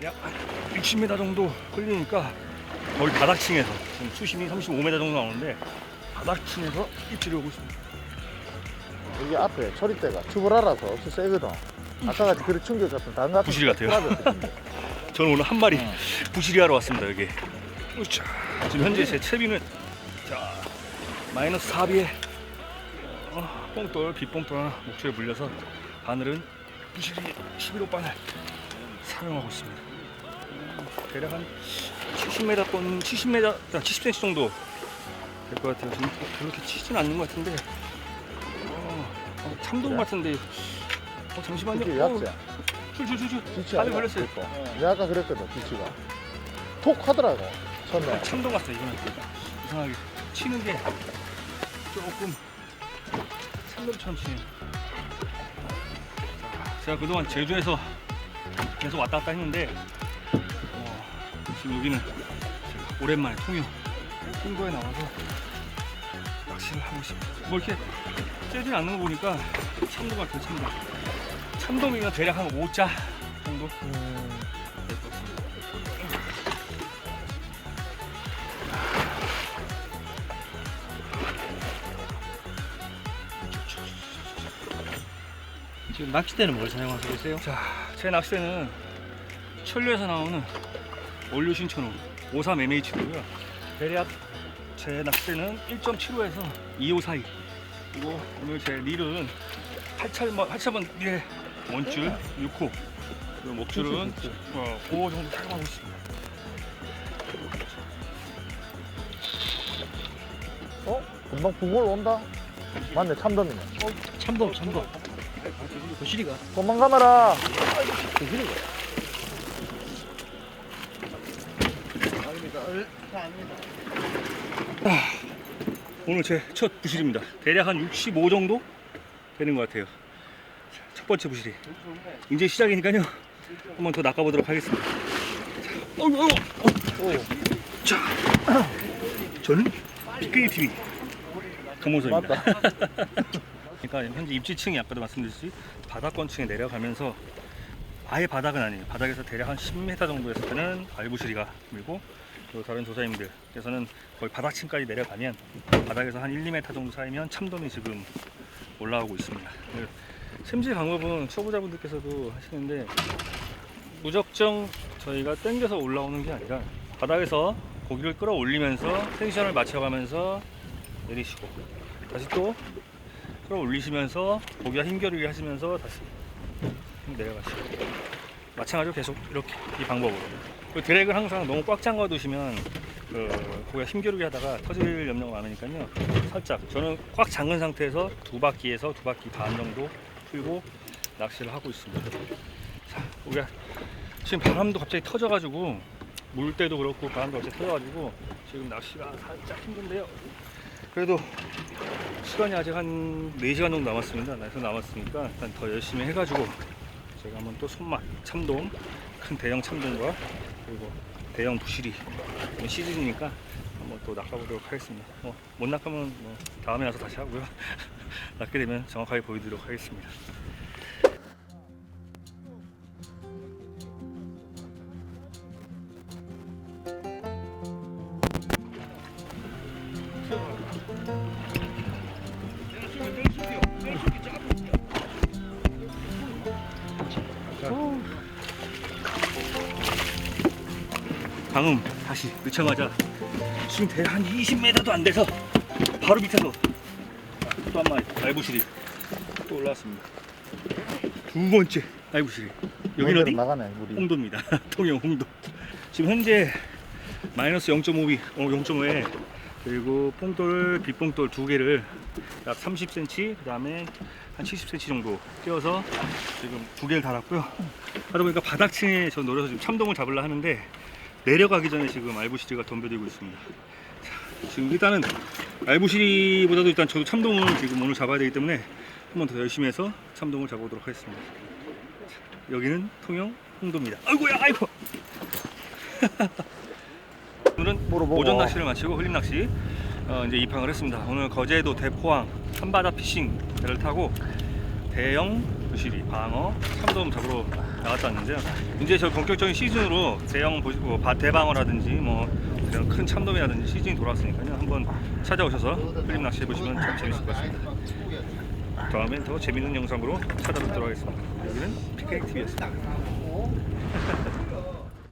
대략 한 60m 정도 흘리니까 거의 바닥층에서 지금 수심이 35m 정도 나오는데 바닥층에서 입질이 오고 있습니다. 여기 앞에 처리대가 추불알아서 없이 세거든. 아까 같이 그런 충격 같은 다른 같은 부실 같아요. 저는 오늘 한 마리 부실이 하러 왔습니다 여기. 으쌰. 지금 현재 제 채비는 자 마이너스 4비에 어, 뽕돌 빗뽕돌 하나 목줄에 물려서 바늘은 부실이 11호 바늘 사용하고 있습니다. 대략 한 70m 건 70m 70cm 정도 될 것 같아요. 지금 그렇게 치진 않는 것 같은데 어, 어, 참돔? 같은데 어, 잠시만요. 뒤치 어, 약재. 줄줄줄줄 바늘 아니야? 걸렸어요. 내가 아까 그랬거든, 뒤치가. 톡 하더라고, 처음에. 참돔 같아 이거는 이상하게 치는 게 조금 참돔처럼 치네요 자, 제가 그동안 제주에서 계속 왔다 갔다 했는데 어, 지금 여기는 제가 오랜만에 통영. 홍보에 나와서 낚시를 하고 있습니다. 뭐 이렇게 째진 않는 거 보니까 참돔 같아요 참돔. 참돔이면 대략 한 5자 정도? 음, 같습니다. 지금 낚싯대는 뭘 사용하고 계세요? 자, 제 낚싯대는 천류에서 나오는 원료 신천호 53MH고요. 대략 제 낚싯대는 1.75에서 2호 사이. 그리고 오늘 제 릴은 8차번 8차번 릴의 원줄 6호. 그리고 목줄은 어, 5호 정도 사용하고 있습니다. 어? 금방 붕어 온다? 맞네, 참돔이네. 참돔, 참돔. 도시리가 도망가마라! 부실이가. 오늘 제 첫 부실입니다. 대략 한 65 정도 되는 것 같아요. 자, 첫 번째 부실이. 이제 시작이니까요. 한번 더 낚아보도록 하겠습니다. 자, 어이구, 어이구. 오, 자, 저는 빅그리 TV 강모서입니다. 맞다. 그러니까 현재 입지층이 아까도 말씀드렸듯이 바닥권층에 내려가면서 아예 바닥은 아니에요. 바닥에서 대략 한 10m 정도에서 때는 알부시리가 밀고 또 다른 조사님들께서는 거의 바닥층까지 내려가면 바닥에서 한 1, 2m 정도 사이면 참돔이 지금 올라오고 있습니다. 그 샘질 방법은 초보자분들께서도 하시는데 무적정 저희가 당겨서 올라오는 게 아니라 바닥에서 고기를 끌어올리면서 텐션을 맞춰가면서 내리시고 다시 또 끌어올리시면서 고기가 힘겨루기 하시면서 다시 내려가시고 마찬가지로 계속 이렇게 이 방법으로 그 드랙을 항상 너무 꽉 잠가 두시면 그 고기가 힘겨루기 하다가 터질 염려가 많으니까요. 살짝 저는 꽉 잠근 상태에서 두 바퀴에서 두 바퀴 반 정도 풀고 낚시를 하고 있습니다. 자 고기가 지금 바람도 갑자기 터져가지고 물 때도 그렇고 바람도 갑자기 터져가지고 지금 낚시가 살짝 힘든데요. 그래도 시간이 아직 한 4시간 정도 남았습니다. 그래서 남았으니까 일단 더 열심히 해가지고 제가 한번 또 손맛, 참돔, 큰 대형 참돔과 그리고 대형 부시리 시즌이니까 한번 또 낚아보도록 하겠습니다. 뭐, 못 낚으면 뭐 다음에 와서 다시 하고요. 낚게 되면 정확하게 보여드리도록 하겠습니다. 방음 다시 늦자마자 지금 대략 한 20m도 안 돼서 바로 밑에서 또 한 마리 알부시리 또 올라왔습니다. 두 번째 알부시리 여기는 어디? 나가네, 우리. 홍도입니다. 통영 홍도. 지금 현재 마이너스 0.5위, 어 0.5에 그리고 뽕돌, 빗뽕돌 두 개를 약 30cm, 그 다음에 한 70cm 정도 띄어서 지금 두 개를 달았고요. 하다 보니까 바닥층에 저 노려서 지금 참돔을 잡으려 하는데 내려가기 전에 지금 알부시리가 덤벼들고 있습니다. 자, 지금 일단은 알부시리보다도 일단 저도 참돔을 지금 오늘 잡아야 되기 때문에 한 번 더 열심히 해서 참돔을 잡아보도록 하겠습니다. 여기는 통영 홍도입니다. 아이고야, 아이고. 오늘은. 오전 낚시를 마치고 흘림 낚시 어, 이제 입항을 했습니다. 오늘 거제도 대포항 한바다 피싱 배를 타고 대형 부시리, 방어, 참돔 잡으러 나갔다는데요. 이제 저 본격적인 시즌으로 대형 보시- 뭐 바- 대방어라든지 뭐 그런 큰 참돔이라든지 시즌이 돌아왔으니까요. 한번 찾아오셔서 필립 낚시 해보시면 참 재밌을 것 같습니다. 다음엔 더 재밌는 영상으로 찾아뵙도록 하겠습니다. 여기는 PKTV였습니다.